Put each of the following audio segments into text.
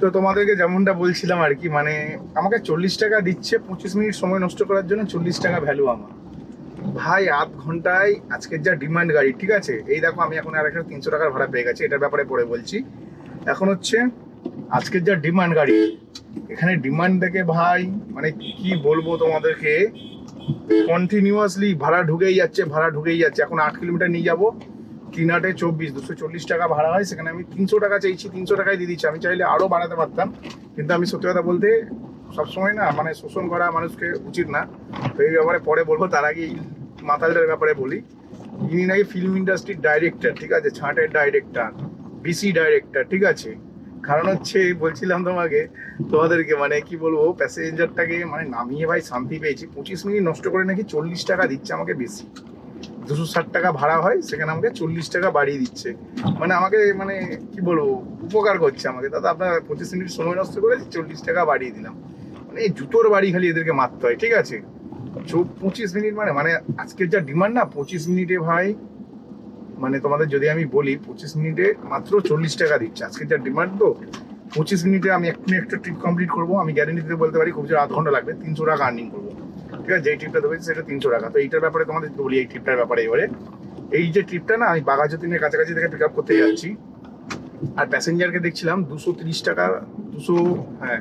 তো তোমাদেরকে যেমনটা বলছিলাম আর কি মানে আমাকে চল্লিশ টাকা দিচ্ছে, পঁচিশ মিনিট সময় নষ্ট করার জন্য চল্লিশ টাকা ভ্যালু আমার। ভাই, আধ ঘন্টায় আজকের যা ডিমান্ড গাড়ি, ঠিক আছে? এই দেখো, আমি এখন আর একটা তিনশো টাকার ভাড়া পেয়ে গেছি এটার ব্যাপারে পরে বলছি। এখন হচ্ছে, আজকের যা ডিমান্ড গাড়ি, এখানে ডিমান্ড দেখে ভাই মানে কি বলব তোমাদেরকে কন্টিনিউয়াসলি ভাড়া ঢুকেই যাচ্ছে, ভাড়া ঢুকেই যাচ্ছে। এখন আট কিলোমিটার নিয়ে যাব তিন আটে চব্বিশ, দুশো চল্লিশ টাকা ভাড়া হয়, সেখানে আমি তিনশো টাকা চাইছি, তিনশো টাকায় দিয়ে দিচ্ছি। আমি চাইলে আরও বাড়াতে পারতাম, কিন্তু আমি সত্যি কথা বলতে সবসময় না মানে শোষণ করা মানুষকে উচিত না। তো এই ব্যাপারে পরে বলব, তার আগে মাতালটার ব্যাপারে বলি। ইনি নাকি ফিল্ম ইন্ডাস্ট্রির ডাইরেক্টর ঠিক আছে? ছাঁটের ডাইরেক্টর বিসি ডাইরেক্টর ঠিক আছে? কারণ হচ্ছে, বলছিলাম তোমাকে, তোমাদেরকে মানে কি বলব প্যাসেঞ্জারটাকে মানে নামিয়ে ভাই শান্তি পেয়েছি। পঁচিশ মিনিট নষ্ট করে নাকি চল্লিশ টাকা দিচ্ছে আমাকে বেশি। দুশো ষাট টাকা ভাড়া হয়, সেখানে আমাকে চল্লিশ টাকা বাড়িয়ে দিচ্ছে। মানে আমাকে মানে কি বলব, উপকার করছে আমাকে। দাদা আপনার পঁচিশ মিনিট সময় নষ্ট করে চল্লিশ টাকা বাড়িয়ে দিলাম। মানে এই জুতোর বাড়ি খালি এদেরকে মারতে হয়, ঠিক আছে? পঁচিশ মিনিট মানে মানে আজকের যা ডিমান্ড না, পঁচিশ মিনিটে ভাই মানে তোমাদের যদি আমি বলি, পঁচিশ মিনিটে মাত্র চল্লিশ টাকা দিচ্ছে। আজকের যা ডিমান্ড তো, পঁচিশ মিনিটে আমি এক্ষুনি একটা ট্রিপ কমপ্লিট করব। আমি গ্যারেন্টি দিতে বলতে পারি, খুব জোর আধ ঘণ্টা লাগবে, তিনশো টাকা আর্নিং করব। ঠিক আছে, যেই ট্রিপটা দেবে সেটা তিনশো টাকা। তো এইটার ব্যাপারে তোমাদের বলি, এই ট্রিপটার ব্যাপারে এবারে। এই যে ট্রিপটা না, আমি বাঘাযতীনের কাছাকাছি থেকে পিক আপ করতে যাচ্ছি। আর প্যাসেঞ্জারকে দেখছিলাম, দুশো তিরিশ টাকা, দুশো হ্যাঁ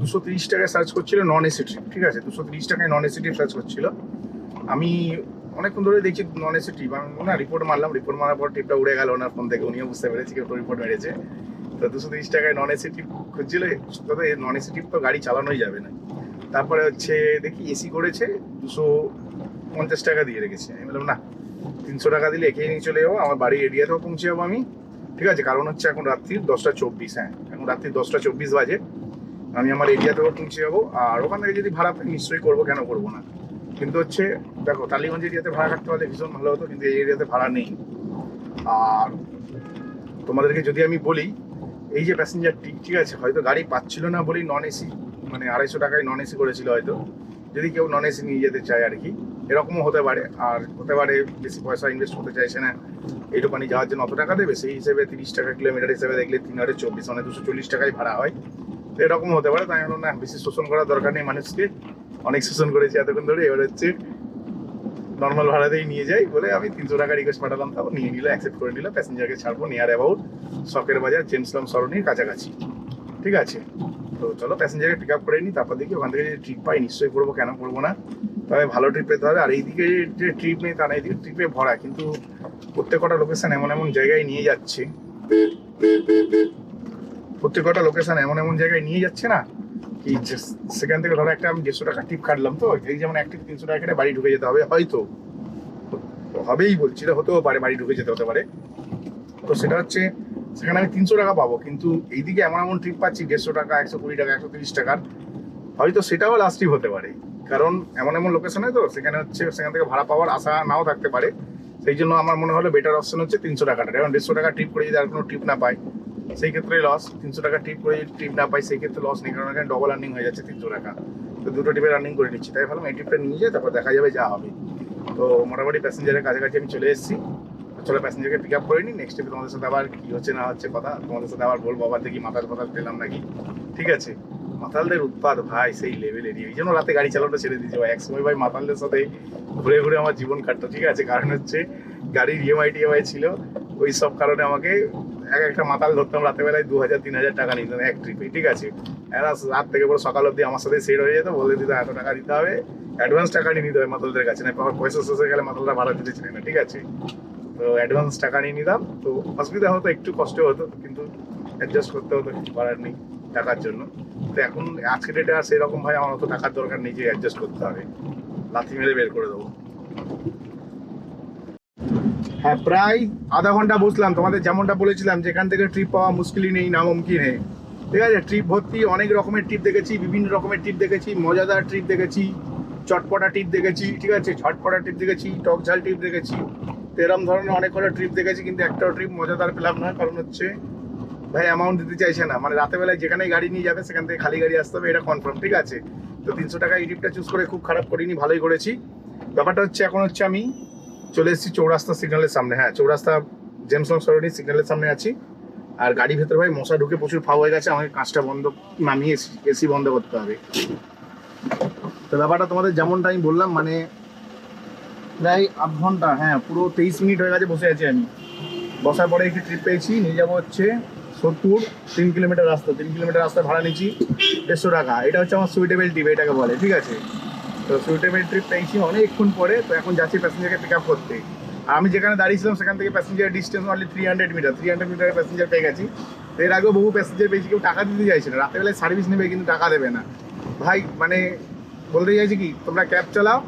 দুশো তিরিশ টাকায় সার্চ করছিল নন এসি ট্রিপ ঠিক আছে? দুশো তিরিশ টাকায় নন এসি ট্রিপ সার্চ করছিল। আমি অনেকক্ষণ ধরে দেখছি নন এসি ট্রিপ আমি না রিপোর্ট মারলাম রিপোর্ট মারার পর ট্রিপটা উড়ে গেল ওনার ফোন থেকে উনিও বুঝতে পেরেছি কেউ রিপোর্ট মেরেছে। তো দুশো তিরিশ টাকায় নন এসি ট্রিপ খুঁজছিল নন এসি ট্রিপ তো গাড়ি চালানোই যাবে না। তারপরে হচ্ছে দেখি এসি করেছে, দুশো পঞ্চাশ টাকা দিয়ে রেখেছে। আমি বললাম, না, তিনশো টাকা দিলে একেই নিয়ে চলে যাব, আমার বাড়ির এরিয়াতেও পৌঁছে যাব আমি। ঠিক আছে, কারণ হচ্ছে এখন রাত্রির দশটা চব্বিশ হ্যাঁ এখন রাত্রির দশটা চব্বিশ বাজে। আমি আমার এরিয়াতেও পৌঁছে যাব, আর ওখান থেকে যদি ভাড়া পাই, নিশ্চয়ই করব, কেন করব না? কিন্তু হচ্ছে, দেখো, টালিগঞ্জ এরিয়াতে ভাড়া কাটতে পারলে ভীষণ ভালো হতো, কিন্তু এই এরিয়াতে ভাড়া নেই। আর তোমাদেরকে যদি আমি বলি, এই যে প্যাসেঞ্জারটি ঠিক আছে, হয়তো গাড়ি পাচ্ছিল না বলেই নন এসি মানে আড়াইশো টাকায় নন এসি করেছিল হয়তো। যদি কেউ নন এসি নিয়ে যেতে চায় আর কি। এরকমও হতে পারে। আর হতে পারে বেশি পয়সা ইনভেস্ট করতে চাইছে না। এইটুখানি যাওয়ার জন্য অত টাকা দেবে সেই হিসেবে তিরিশ টাকা কিলোমিটার হিসেবে দেখলে তিন হাজার চব্বিশ মানে দুশো চল্লিশ টাকায় ভাড়া হয়। তো এরকম হতে পারে। তাই হলো না, বেশি শোষণ করার দরকার নেই মানুষকে। অনেক শোষণ করেছি এতক্ষণ ধরে। এবার হচ্ছে নর্মাল ভাড়াতেই নিয়ে যাই বলে আমি তিনশো টাকা রিকোয়েস্ট পাঠালাম তারপর নিয়ে নিল অ্যাকসেপ্ট করে নিল। প্যাসেঞ্জারকে ছাড়বো নিয়ার অ্যাবাউট শখের বাজার, জেমসলাম সরণির কাছাকাছি। ঠিক আছে? তো চলো প্যাসেঞ্জারকে পিক আপ করে নিই তারপর দেখি ওখান থেকে যদি ট্রিপ পাই, নিশ্চয়ই করব, কেন করব না। তবে ভালো ট্রিপ পেতে হবে। আর এইদিকে যে ট্রিপ নেই, তা না, এইদিকে ট্রিপে ভরা। কিন্তু প্রত্যেকটা লোকেশন এমন এমন জায়গায় নিয়ে যাচ্ছে। প্রত্যেকটা লোকেশন এমন এমন জায়গায় নিয়ে যাচ্ছে না কি যে সেখান থেকে ধরো একটা আমি দেড়শো টাকা টিপ কাটলাম তো, এই যেমন একটা তিনশো টাকা কেটে বাড়ি ঢুকে যেতে হবে, হয়তো। হবেই বলছি হতেও পারে, বাড়ি ঢুকে যেতে হতে পারে। তো সেটা হচ্ছে সেখানে আমি তিনশো টাকা পাবো, কিন্তু এইদিকে এমন এমন ট্রিপ পাচ্ছি, দেড়শো টাকা, একশো কুড়ি টাকা, একশো তিরিশ টাকার। হয়তো সেটাও লাস্ট ট্রিপ হতে পারে, কারণ এমন এমন লোকেশনে তো, সেখানে হচ্ছে, সেখান থেকে ভাড়া পাওয়ার আশা নাও থাকতে পারে। সেই জন্য আমার মনে হলো বেটার অপশন হচ্ছে তিনশো টাকাটা। এখন দেড়শো টাকা ট্রিপ করে যদি আর কোনো ট্রিপ না পাই, সেই ক্ষেত্রে লস তিনশো টাকা ট্রিপ করে যদি ট্রিপ না পাই, সেই ক্ষেত্রে লস নেই, কারণ এখানে ডবল আর্নিং হয়ে যাচ্ছে তিনশো টাকা। তো দুটো ট্রিপে রানিং করে নিচ্ছি। তাই ভাবলাম এই ট্রিপটা নিয়ে যাই, তারপর দেখা যাবে যা হবে। তো মোটামুটি প্যাসেঞ্জারের কাছাকাছি আমি চলে এসেছি। চলো প্যাসেঞ্জারকে পিক আপ করে নিই নেক্সট ট্রিপে তোমাদের সাথে আবার কি হচ্ছে না হচ্ছে কথা, তোমাদের সাথে আবার বলব, আবার দেখি মাথার কথা পেলাম নাকি। ঠিক আছে? মাতালদের উৎপাদ ভাই, সেই লেভেলেরই এই জন্য রাতে গাড়ি চালানোটা ছেড়ে দিয়েছি ভাই। একসময় ভাই মাতালদের সাথে ঘুরে ঘুরে আমার জীবন কাটতো, ঠিক আছে? কারণ হচ্ছে গাড়ির ইএমআই টিএমআই ছিল, ওই সব কারণে আমাকে এক একটা মাতাল ধরতাম রাতে বেলায় দু হাজার তিন হাজার টাকা নিতাম এক ট্রিপে ঠিক আছে? এরা রাত থেকে পুরো সকাল অবধি আমার সাথে সেট হয়ে যেত, বলে দিত, এত টাকা দিতে হবে অ্যাডভান্স টাকা নিয়ে নিতে হবে মাতালদের কাছে, না পয়সা শেষ হয়ে গেলে মাতালরা ভাড়া দিতে চায় না। ঠিক আছে? তো অ্যাডভান্স টাকা নিয়ে নিতাম তো অসুবিধা হতো, একটু কষ্ট হতো, কিন্তু অ্যাডজাস্ট করতে হতো, কিছু করার নেই টাকার জন্য। তো এখন আজকে ডেটে আর সেরকম ভাই আমার অত টাকার দরকার নেই যে অ্যাডজাস্ট করতে হবে। লাথি মেরে বের করে দেবো। হ্যাঁ প্রায় আধা ঘণ্টা বসলাম। তোমাদের যেমনটা বলেছিলাম যেখান থেকে ট্রিপ পাওয়া মুশকিলই নেই, নামুমকিন নেই। ঠিক আছে? ট্রিপ ভর্তি অনেক রকমের ট্রিপ দেখেছি, বিভিন্ন রকমের ট্রিপ দেখেছি, মজাদার ট্রিপ দেখেছি, চটপটা ট্রিপ দেখেছি, ঠিক আছে? ঝটপটা ট্রিপ দেখেছি টক ঝাল ট্রিপ দেখেছি। তো এরম ধরনের অনেক কটা ট্রিপ দেখেছি, কিন্তু একটাও ট্রিপ মজাদার পেলাম না, কারণ হচ্ছে ভাই অ্যামাউন্ট দিতে চাইছে না। মানে রাতে বেলায় যেখানে গাড়ি নিয়ে যাবে, সেখান থেকে খালি গাড়ি আসতে হবে, এটা কনফার্ম ঠিক আছে? তো তিনশো টাকা এই ট্রিপটা চুজ করে খুব খারাপ করিনি, ভালোই করেছি। ব্যাপারটা হচ্ছে, এখন হচ্ছে আমি চলে এসেছি চৌরাস্তা সিগন্যালের সামনে। হ্যাঁ চৌরাস্তা জেমসন সরণি সিগন্যালের সামনে আছি। আর গাড়ি ভেতরে ভাই মশা ঢুকে প্রচুর ফাও হয়ে গেছে, আমাকে কাঁচটা বন্ধ, নামিয়ে এসি বন্ধ করতে হবে। তো ব্যাপারটা তোমাদের যেমনটা আমি বললাম মানে প্রায় আধ ঘণ্টা হ্যাঁ পুরো তেইশ মিনিট হয়ে গেছে বসে আছি আমি। বসার পরে একটি ট্রিপ পেয়েছি, নিয়ে যাব হচ্ছে সোদপুর তিন কিলোমিটার রাস্তা, তিন কিলোমিটার রাস্তা ভাড়া নিচ্ছি দেড়শো টাকা। এটা হচ্ছে আমার সুইটেবল ট্রিপ এটাকে বলে, ঠিক আছে? তো সুইটেবল ট্রিপ পেয়েছি অনেকক্ষণ পরে, তো এখন যাচ্ছি প্যাসেঞ্জারকে পিক আপ করতে। আমি যেখানে দাঁড়িয়েছিলাম, সেখান থেকে passenger distance only three hundred metre three hundred মিটারের প্যাসেঞ্জার পেয়ে গেছি। এর আগেও বহু প্যাসেঞ্জার পেয়েছি, কেউ টাকা দিতে চাইছে না রাতেবেলায় সার্ভিস নেবে কিন্তু টাকা দেবে না। ভাই মানে বলতে চাইছি কি, তোমরা ক্যাব চালাও,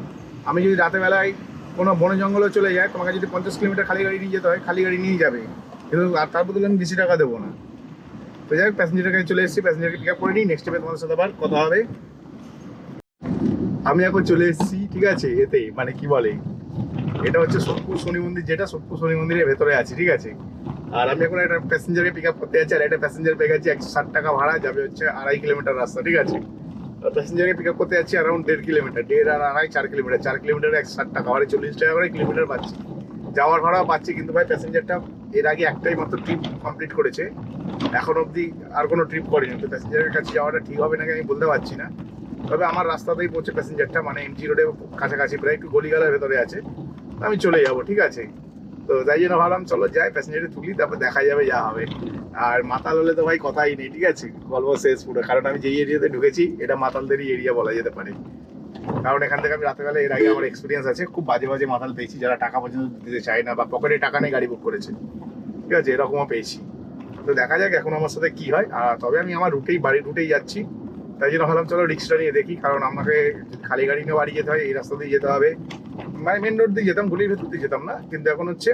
আমি যদি রাতেবেলায় কোনো বনে জঙ্গলে চলে যায়, তোমাকে যদি পঞ্চাশ কিলোমিটার খালি গাড়ি নিয়ে যেতে হয়, খালি গাড়ি নিয়ে যাবে। কিন্তু আর তার বদলে আমি বেশি টাকা দেবো না। তো যাই প্যাসেঞ্জারের কাছে চলে এসেছি প্যাসেঞ্জারকে পিক আপ করে নিই নেক্সট টাইমে তোমাদের সাথে আবার কথা হবে। আমি এখন চলে এসেছি, ঠিক আছে, এতে মানে কি বলে, এটা হচ্ছে সোদপুর শনি মন্দির, যেটা সোদপুর শনি মন্দিরের ভেতরে আছে, ঠিক আছে। আর আমি এখন একটা প্যাসেঞ্জারকে পিক আপ করতে যাচ্ছি, আর একটা প্যাসেঞ্জার পেয়ে গেছি একশো ষাট টাকা ভাড়া, যাবে হচ্ছে আড়াই কিলোমিটার রাস্তা, ঠিক আছে। প্যাসেঞ্জারকে পিক আপ করতে যাচ্ছি অ্যারাউন্ড দেড় কিলোমিটার দেড় আর আড়াই, চার কিলোমিটার চার কিলোমিটার একশো ষাট টাকা ভাড়া চল্লিশ টাকা করে কিলোমিটার পাচ্ছি। যাওয়ার ভাড়াও পাচ্ছি, কিন্তু ভাই প্যাসেঞ্জারটা এর আগে একটাই মাত্র ট্রিপ কমপ্লিট করেছে। এখন অবধি আর কোনো ট্রিপ করেনি, তো প্যাসেঞ্জারের কাছে যাওয়াটা ঠিক হবে নাকি আমি বলতে পারছি না। তবে আমার রাস্তাতেই পড়ছে প্যাসেঞ্জারটা মানে এমজি রোডে কাছাকাছি প্রায় একটু গলিগালার ভেতরে আছে। আমি চলে যাব, ঠিক আছে? তো তাই জন্য ভাবলাম, চলো যাই প্যাসেঞ্জারে তুলি, তারপর দেখা যাবে, যা হবে। আর মাতাল হলে তো ভাই কথাই নেই, ঠিক আছে? গল্প শেষ পুরো, কারণ আমি যেই এরিয়াতে ঢুকেছি, এটা মাতালদেরই এরিয়া বলা যেতে পারে। কারণ এখান থেকে আমি রাতেবেলা এর আগে আমার এক্সপিরিয়েন্স আছে, খুব বাজে বাজে মাতাল পেয়েছি, যারা টাকা পর্যন্ত দিতে চায় না বা পকেটে টাকা নেই, গাড়ি বুক করেছে। ঠিক আছে? এরকমও পেয়েছি। তো দেখা যাক এখন আমার সাথে কি হয়। আর তবে আমি আমার রুটেই বাড়ির রুটেই যাচ্ছি। তাই জন্য ভাবলাম, চলো রিক্সটা নিয়ে দেখি, কারণ আমাকে খালি গাড়ি নিয়ে বাড়ি যেতে হয়, এই রাস্তা দিয়ে যেতে হবে। মানে মেন রোড দিয়ে যেতাম, গলির ভেতর দিয়ে যেতাম না, কিন্তু এখন হচ্ছে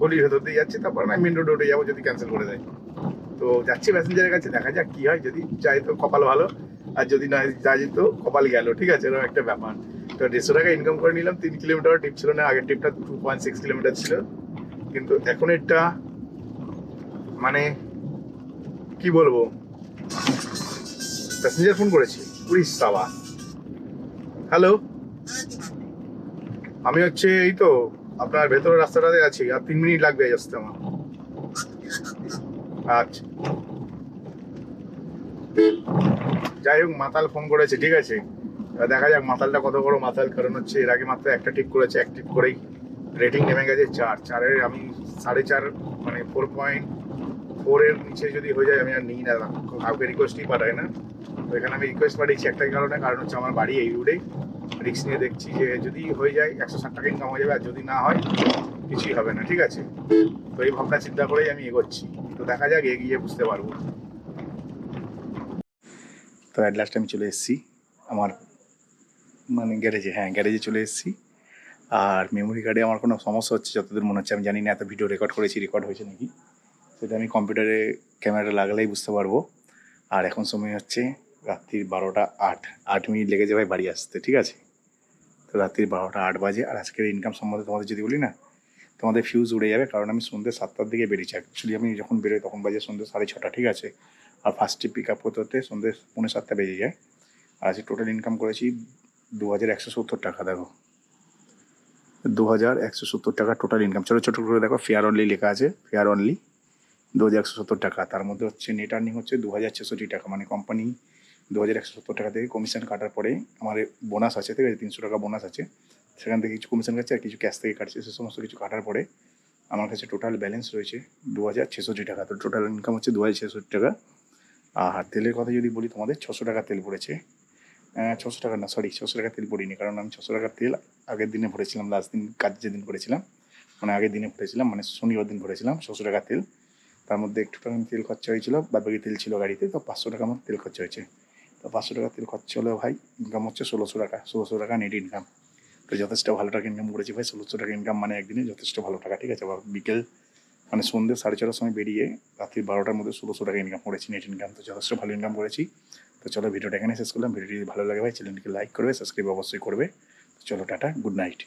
গলির ভেতর দিয়ে যাচ্ছি, তারপর আমি মেন রোড রোডে যাব, যদি ক্যান্সেল করে দেয়। তো যাচ্ছি প্যাসেঞ্জারের কাছে, দেখা যাক কি হয়, যদি যাই তো কপাল ভালো, আর যদি না যা যেত কপাল গেল, ঠিক আছে, এরকম একটা ব্যাপার। তো দেড়শো টাকা ইনকাম করে নিলাম, তিন কিলোমিটার টিপ ছিল না, আগের টিপটা টু পয়েন্ট সিক্স কিলোমিটার ছিল। কিন্তু এখন এটা মানে কি বলব? প্যাসেঞ্জার ফোন করেছি উড়িশ সাবা হ্যালো আমি হচ্ছে এই তো, আপনার ভেতরের রাস্তাটাতে আছি, আর তিন মিনিট লাগবে আসতে আমার। আচ্ছা। যাই হোক, মাতাল ফোন করেছে, ঠিক আছে? দেখা যাক মাতালটা কত বড় মাতাল, কারণ হচ্ছে এর আগে মাত্র একটা টিপ করেছে, এক টিপ করেই রেটিং নেমে গেছে চার। চারের আমি সাড়ে চার মানে ফোর পয়েন্ট ফোরের নিচে যদি হয়ে যায়, আমি আর নিই না, কাউকে রিকোয়েস্টই পাঠাই না। তো এখানে আমি রিকোয়েস্ট পাঠিয়েছি একটাই কারণে কারণ হচ্ছে আমার বাড়ি এই রোডেই রিক্স নিয়ে দেখছি যে যদি হয়ে যায়, একশো ষাট টাকা ইনকাম হয়ে যাবে, আর যদি না হয়, কিছুই হবে না, ঠিক আছে? তো এই ভাবনা চিন্তা করেই আমি এগোচ্ছি। তো দেখা যাক, এগিয়ে বুঝতে পারব। তো অ্যাট লাস্ট আমি চলে এসেছি আমার মানে গ্যারেজে হ্যাঁ গ্যারেজে চলে এসেছি। আর মেমোরি কার্ডে আমার কোনো সমস্যা হচ্ছে, যতদূর মনে হচ্ছে, আমি জানি না, এত ভিডিও রেকর্ড করেছি রেকর্ড হয়েছে নাকি? সেটা আমি কম্পিউটারে ক্যামেরাটা লাগালেই বুঝতে পারব। আর এখন সময় হচ্ছে রাত্রির বারোটা আট। আট মিনিট লেগে যাবে বাড়ি আসতে, ঠিক আছে? তো রাত্রির বারোটা আট বাজে। আর আজকের ইনকাম সম্বন্ধে তোমাদের যদি বলি না, তোমাদের ফিউজ উড়ে যাবে। কারণ আমি সন্ধ্যে সাতটার দিকে বেরিয়েছি। অ্যাকচুয়ালি আমি যখন বেরোই তখন বাজে সন্ধ্যে সাড়ে ছটা, ঠিক আছে? আর ফার্স্টে পিক আপ করতে হতে সন্ধ্যে পৌনে সাতটা বেজে যায়। আর আজকে টোটাল ইনকাম করেছি দু হাজার একশো সত্তর টাকা, দেখো। দু হাজার একশো সত্তর টাকা টোটাল ইনকাম ছোটো ছোটো করে দেখো ফেয়ার অনলি লেখা আছে ফেয়ার অনলি দু হাজার একশো সত্তর টাকা। তার মধ্যে হচ্ছে নেট আর্নিং হচ্ছে দু হাজার ছেষট্টি টাকা। মানে কোম্পানি দু হাজার একশো সত্তর টাকা থেকে কমিশন কাটার পরে আমার বোনাস আছে, ঠিক আছে? তিনশো টাকা বোনাস আছে। সেখান থেকে কিছু কমিশন কাটছে আর কিছু ক্যাশ থেকে কাটছে। সে সমস্ত কিছু কাটার পরে আমার কাছে টোটাল ব্যালেন্স রয়েছে দু হাজার ছেষট্টি টাকা। তো টোটাল ইনকাম হচ্ছে দু হাজার ছেষট্টি টাকা। আর তেলের কথা যদি বলি, তোমাদের ছশো টাকা তেল পড়েছে ছশো টাকা না সরি ছশো টাকা তেল পড়িনি কারণ আমি ছশো টাকার তেল আগের দিনে ভরেছিলাম লাস্ট দিন কাজ যেদিন করেছিলাম মানে আগের দিনে ভরেছিলাম মানে শনিবার দিন ভরেছিলাম ছশো টাকা তেল। তার মধ্যে একটু টাকা তেল খরচা হয়েছিল বাদ বাকি তেল ছিল গাড়িতে, তো পাঁচশো টাকা আমার তেল খরচা হয়েছে। তো পাঁচশো টাকা তেল খরচা হলেও ভাই ইনকাম হচ্ছে ষোলোশো টাকা ষোলোশো টাকা নেট ইনকাম তো যথেষ্ট ভালো টাকা ইনকাম করেছি ভাই, ষোলোশো টাকা ইনকাম মানে একদিনে যথেষ্ট ভালো টাকা, ঠিক আছে? বা বিকেল মানে সন্ধ্যে সাড়ে ছটার সময় বেরিয়ে রাত্রি বারোটার মধ্যে ষোলোশো টাকা ইনকাম করেছি নেট ইনকাম তো যথেষ্ট ভালো ইনকাম করেছি। তো চলো ভিডিওটা এখানে শেষ করলাম। ভিডিওটি ভালো লাগে ভাই চ্যানেলটিকে লাইক করবে সাবস্ক্রাইব অবশ্যই করবে। তো চলো টাটা গুড নাইট